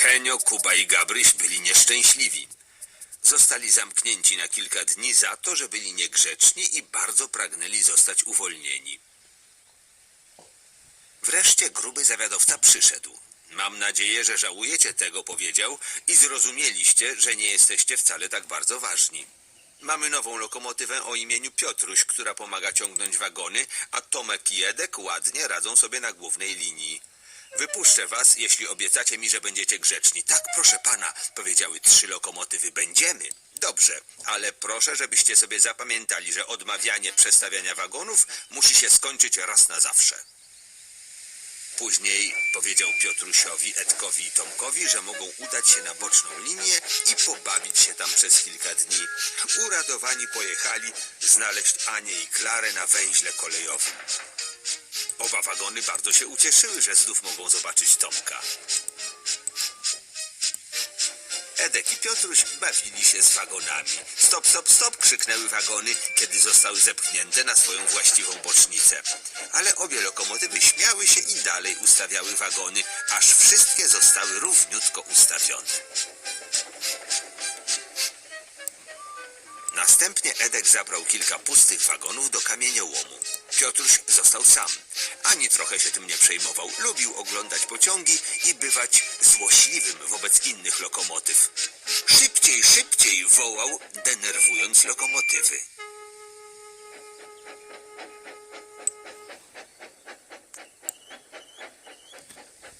Henio, Kuba i Gabryś byli nieszczęśliwi. Zostali zamknięci na kilka dni za to, że byli niegrzeczni i bardzo pragnęli zostać uwolnieni. Wreszcie gruby zawiadowca przyszedł. Mam nadzieję, że żałujecie tego, powiedział, i zrozumieliście, że nie jesteście wcale tak bardzo ważni. Mamy nową lokomotywę o imieniu Piotruś, która pomaga ciągnąć wagony, a Tomek i Edek ładnie radzą sobie na głównej linii. Wypuszczę was, jeśli obiecacie mi, że będziecie grzeczni. Tak, proszę pana, powiedziały trzy lokomotywy. Będziemy. Dobrze, ale proszę, żebyście sobie zapamiętali, że odmawianie przestawiania wagonów musi się skończyć raz na zawsze. Później powiedział Piotrusiowi, Edkowi i Tomkowi, że mogą udać się na boczną linię i pobawić się tam przez kilka dni. Uradowani pojechali znaleźć Anię i Klarę na węźle kolejowym. Oba wagony bardzo się ucieszyły, że znów mogą zobaczyć Tomka. Edek i Piotruś bawili się z wagonami. Stop, stop, stop! krzyknęły wagony, kiedy zostały zepchnięte na swoją właściwą bocznicę. Ale obie lokomotywy śmiały się i dalej ustawiały wagony, aż wszystkie zostały równiutko ustawione. Następnie Edek zabrał kilka pustych wagonów do kamieniołomu. Piotruś został sam. Ani trochę się tym nie przejmował. Lubił oglądać pociągi i bywać złośliwym wobec innych lokomotyw. Szybciej, szybciej wołał, denerwując lokomotywy.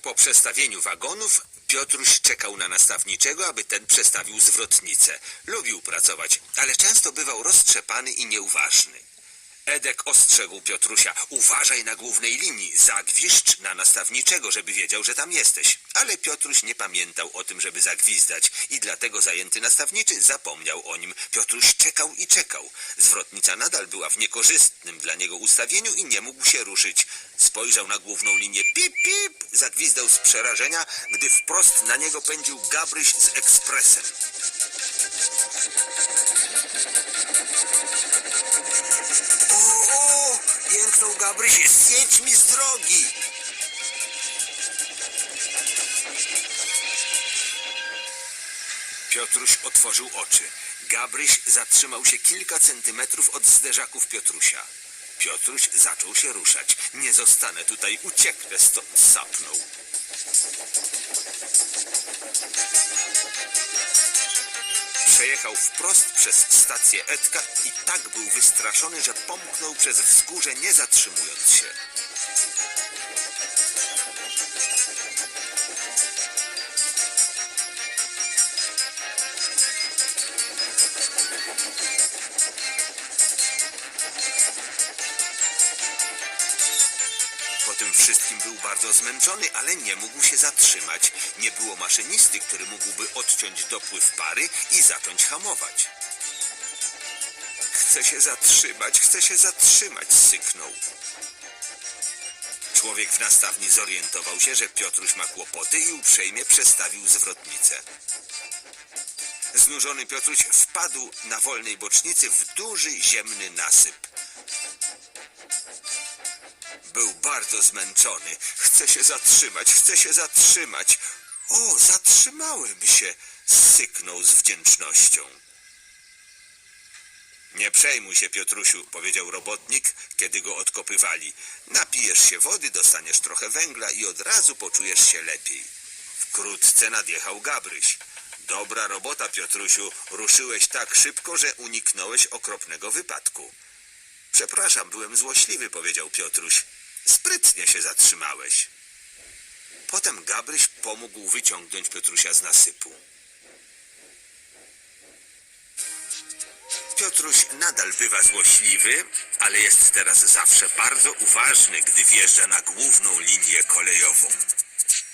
Po przestawieniu wagonów Piotruś czekał na nastawniczego, aby ten przestawił zwrotnicę. Lubił pracować, ale często bywał roztrzepany i nieuważny. Edek ostrzegł Piotrusia, uważaj na głównej linii, zagwiszcz na nastawniczego, żeby wiedział, że tam jesteś. Ale Piotruś nie pamiętał o tym, żeby zagwizdać i dlatego zajęty nastawniczy zapomniał o nim. Piotruś czekał i czekał. Zwrotnica nadal była w niekorzystnym dla niego ustawieniu i nie mógł się ruszyć. Spojrzał na główną linię. Pip, pip! Zagwizdał z przerażenia, gdy wprost na niego pędził Gabryś z ekspresem. Gabryś. Zjedź mi z drogi! Piotruś otworzył oczy. Gabryś zatrzymał się kilka centymetrów od zderzaków Piotrusia. Piotruś zaczął się ruszać. Nie zostanę tutaj, ucieknę stąd, sapnął. Przejechał wprost przez stację Edka i tak był wystraszony, że pomknął przez wzgórze, nie zatrzymując się. Tym wszystkim był bardzo zmęczony, ale nie mógł się zatrzymać. Nie było maszynisty, który mógłby odciąć dopływ pary i zacząć hamować. Chcę się zatrzymać, chcę się zatrzymać, syknął. Człowiek w nastawni zorientował się, że Piotruś ma kłopoty i uprzejmie przestawił zwrotnicę. Znużony Piotruś wpadł na wolnej bocznicy w duży ziemny nasyp. Był bardzo zmęczony. Chcę się zatrzymać, chcę się zatrzymać. O, zatrzymałem się, syknął z wdzięcznością. Nie przejmuj się, Piotrusiu, powiedział robotnik, kiedy go odkopywali. Napijesz się wody, dostaniesz trochę węgla i od razu poczujesz się lepiej. Wkrótce nadjechał Gabryś. Dobra robota, Piotrusiu. Ruszyłeś tak szybko, że uniknąłeś okropnego wypadku. Przepraszam, byłem złośliwy, powiedział Piotruś. Sprytnie się zatrzymałeś. Potem Gabryś pomógł wyciągnąć Piotrusia z nasypu. Piotruś nadal bywa złośliwy, ale jest teraz zawsze bardzo uważny, gdy wjeżdża na główną linię kolejową.